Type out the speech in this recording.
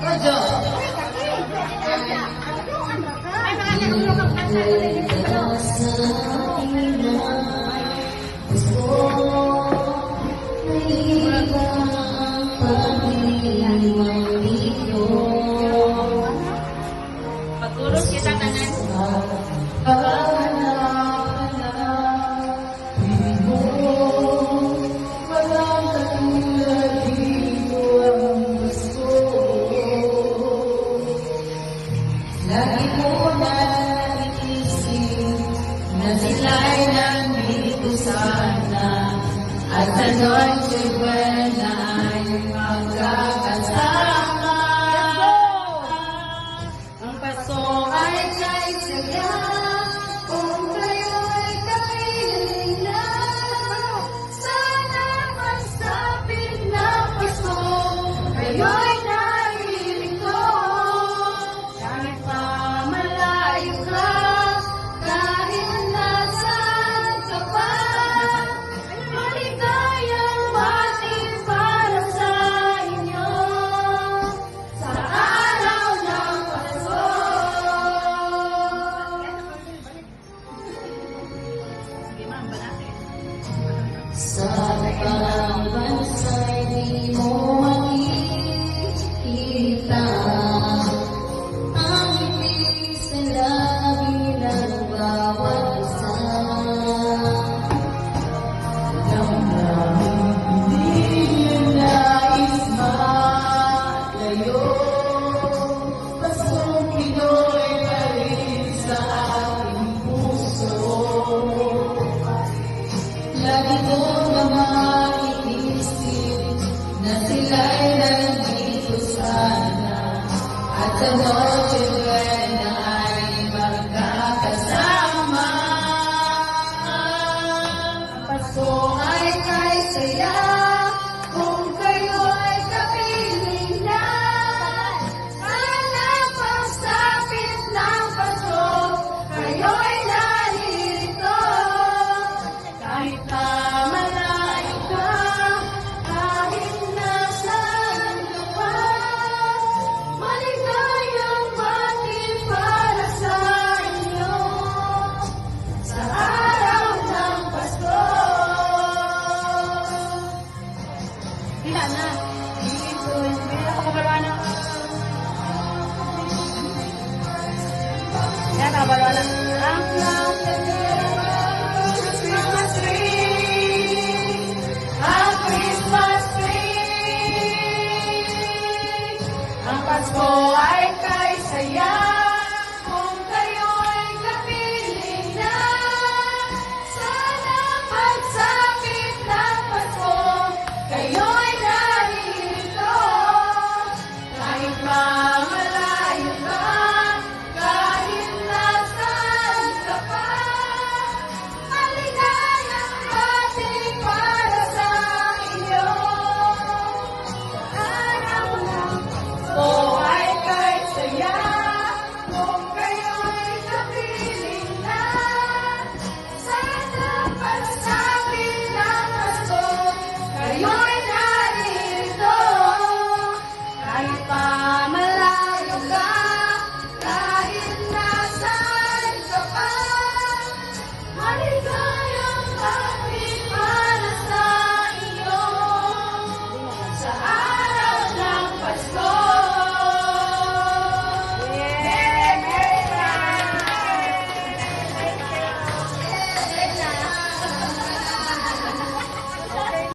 Raja, Rojo. Rojo. Rojo. Rojo. Rojo. Lagi mo na inisip na sila ay nandito sana at sa noche buena ay magkakasama. Ang paso ay kay saya kung kayo ay kailila. Sana magsapit na paso kayo'y Lagi kong mamaiisip na sila'y nandito sana at sa noche buena ay magkakasama. Pasko ay kay saya. Dila na. Dila ko kabalawa na. Yan, kabalawa na. Ang Christmas tree, ang Christmas tree, ang Pasko ay kay sayang.